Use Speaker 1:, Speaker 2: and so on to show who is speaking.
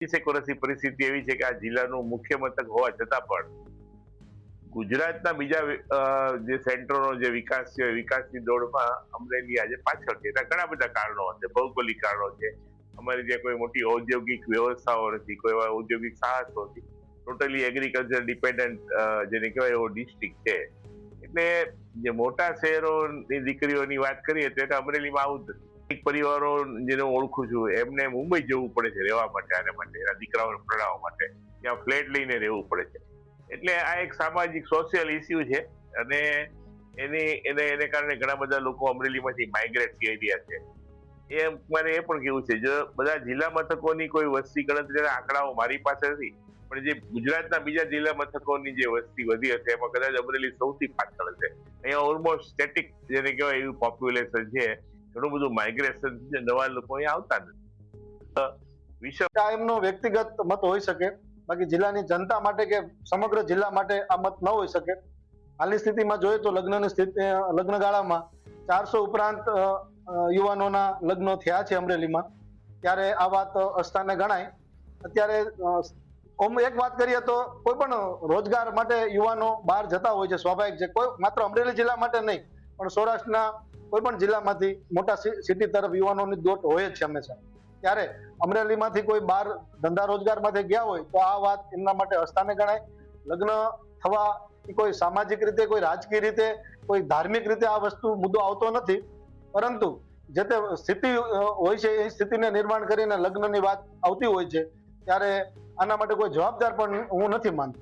Speaker 1: વીસેક પરિસ્થિતિ એવી છે કે આ જિલ્લાનું મુખ્ય મથક હોવા છતાં પણ ગુજરાતના બીજા જે સેન્ટરોનો જે વિકાસ છે, વિકાસની દોડમાં અમરેલી આજે પાછળ છે. એના ઘણા બધા કારણો છે ભૌગોલિક કારણો છે. અમારી ત્યાં કોઈ મોટી ઔદ્યોગિક વ્યવસ્થાઓ નથી, કોઈ એવા ઔદ્યોગિક સાહસો નથી. ટોટલી એગ્રીકલ્ચર ડિપેન્ડન્ટ જેને કહેવાય એવો ડિસ્ટ્રિક્ટ છે. એટલે જે મોટા શહેરોની દીકરીઓની વાત કરીએ તો અમરેલીમાં આવું જ નથી. પરિવારો જેને ઓળખું છું, એમને મુંબઈ જવું પડે છે રહેવા માટે આને માટે, એના દીકરાઓને ભણાવવા માટે. ત્યાં ફ્લેટ લઈને રહેવું પડે છે. એટલે આ એક સામાજિક સોશિયલ ઇસ્યુ છે અને એની, એને એને કારણે ઘણા બધા લોકો અમરેલીમાંથી માઇગ્રેટ થઈ રહ્યા છે. એ મારે એ પણ કેવું છે, જો બધા જિલ્લા મથકોની કોઈ વસ્તી ગણતરીના આંકડાઓ મારી પાસે નથી, પણ જે ગુજરાતના બીજા જિલ્લા મથકોની જે વસ્તી વધી હશે, એમાં કદાચ અમરેલી સૌથી પાછળ છે અહીંયા ઓલમોસ્ટ સ્ટેટિક જેને કહેવાય એવું પોપ્યુલેશન છે. ઘણું બધું માઇગ્રેશન નવા લોકો અહીંયા આવતા નથી. તો
Speaker 2: એમનો વ્યક્તિગત મત હોઈ શકે. બાકી જિલ્લાની જનતા માટે કે સમગ્ર જિલ્લા માટે આ મત ન હોઈ શકે. હાલની સ્થિતિમાં જોઈએ તો લગ્નની સ્થિતિ લગ્નગાળામાં ચારસો ઉપરાંત યુવાનોના લગ્નો થયા છે અમરેલીમાં. ત્યારે આ વાત અસ્થાને ગણાય. અત્યારે ઓમ એક વાત કરીએ તો કોઈ પણ રોજગાર માટે યુવાનો બહાર જતા હોય છે, સ્વાભાવિક છે. કોઈ માત્ર અમરેલી જિલ્લા માટે નહીં. પણ સૌરાષ્ટ્રના કોઈ પણ જિલ્લામાંથી મોટા સિટી તરફ યુવાનોની દોટ હોય જ છે હંમેશા. ત્યારે અમરેલીમાંથી કોઈ બહાર ધંધા રોજગારમાંથી ગયા હોય તો આ વાત એમના માટે અસ્થાને ગણાય. લગ્ન થવા એ કોઈ સામાજિક રીતે, કોઈ રાજકીય રીતે, કોઈ ધાર્મિક રીતે આ વસ્તુ મુદ્દો આવતો નથી. પરંતુ જે તે સ્થિતિ હોય છે એ સ્થિતિને નિર્માણ કરીને લગ્નની વાત આવતી હોય છે, ત્યારે આના માટે કોઈ જવાબદાર પણ હું નથી માનતો.